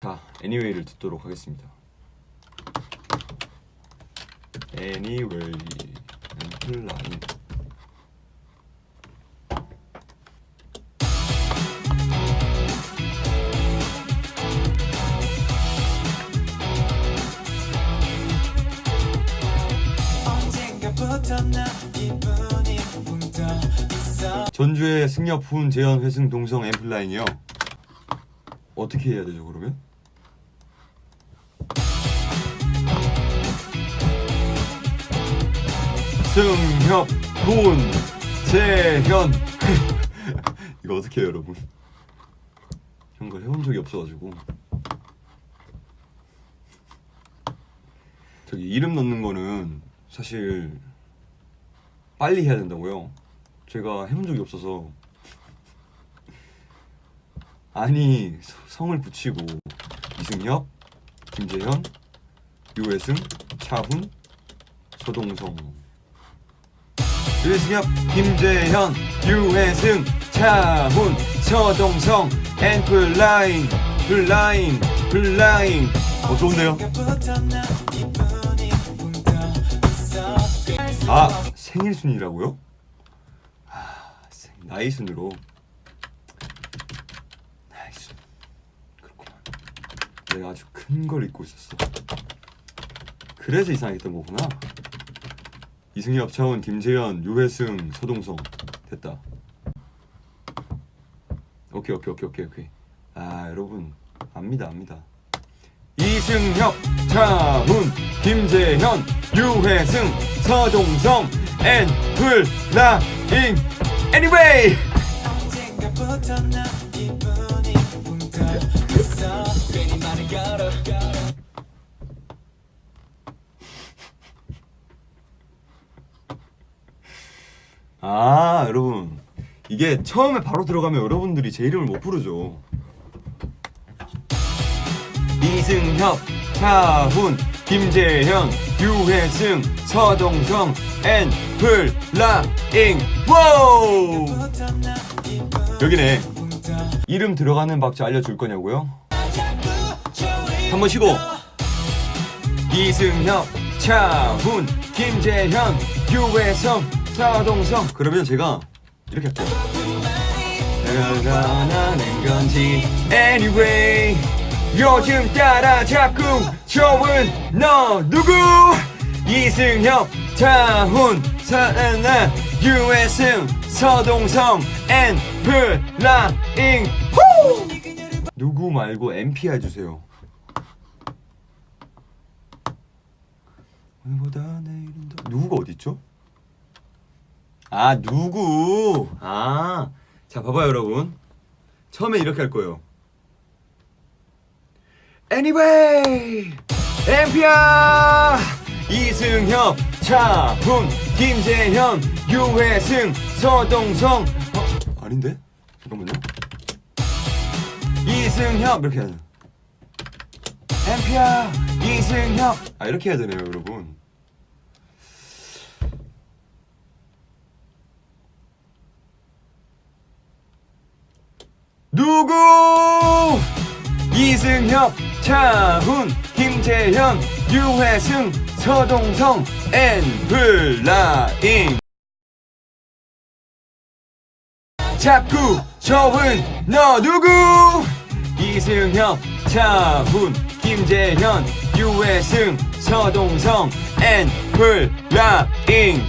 자, Anyway를 듣도록 하겠습니다. Anyway, 앰플라인. 전주의 승엽 훈 재현 회승 동성 앰플라인이요. 어떻게 해야 되죠 그러면? 승엽 훈 재현 이거 어떻게 해요 여러분? 이런 걸 해본 적이 없어가지고 저기 이름 넣는 거는 사실 빨리 해야 된다고요. 제가 해본 적이 없어서 아니 서- 성을 붙이고 이승엽, 김재현, 유혜승, 차훈, 서동성 유승엽, 김재현, 유혜승, 차훈, 서동성, 앤플라인, 플라인, 플라인. 어 좋은데요? 아 생일 순이라고요? 아 생- 나이 순으로. 나이 순 그렇구나 내가 아주 큰 걸 잊고 있었어. 그래서 이상했던 거구나 이승엽, 차원, 김재현, 유혜승, 서동성 됐다. 오케이 오케이 오케이 오케이 오케이. 아 여러분 압니다 압니다. 이승엽, 차훈, 김재현, 유혜승, 서동성, 앤플라잉. Anyway! 아 여러분 이게 처음에 바로 들어가면 여러분들이 제 이름을 못 부르죠 이승엽, 차훈, 김재현, 유혜승, 서동성, 앤플라잉 와우! 여기네 이름 들어가는 박자 알려줄 거냐고요? 한번 쉬고 이승엽, 차훈, 김재현, 유혜성, 서동성 그러면 제가 이렇게 할게요 내가 원하는 건지 Anyway 요즘 따라잡고 좋은 너 누구 이승엽, 차훈, 서은아, 유혜승, 서동성, 앤플라잉 후! 누구 말고 MP 해주세요. 오늘보다 내일은 더 누구가 어딨죠? 아 누구? 아, 자 봐봐요 여러분. 처음에 이렇게 할 거예요. Anyway, MP야 이승엽, 차훈, 김재현, 유혜승, 서동성. 어, 아닌데? 잠깐만요. 이승엽 이렇게 해야 돼. 엠피야 이승엽 아 이렇게 해야 되네요 여러분 누구? 이승엽 차훈 김재현 유혜승 서동성 앤블라잉. 자꾸 좋은 너 누구? 이승엽 차훈 김재현 유혜승 서동성 앤플라잉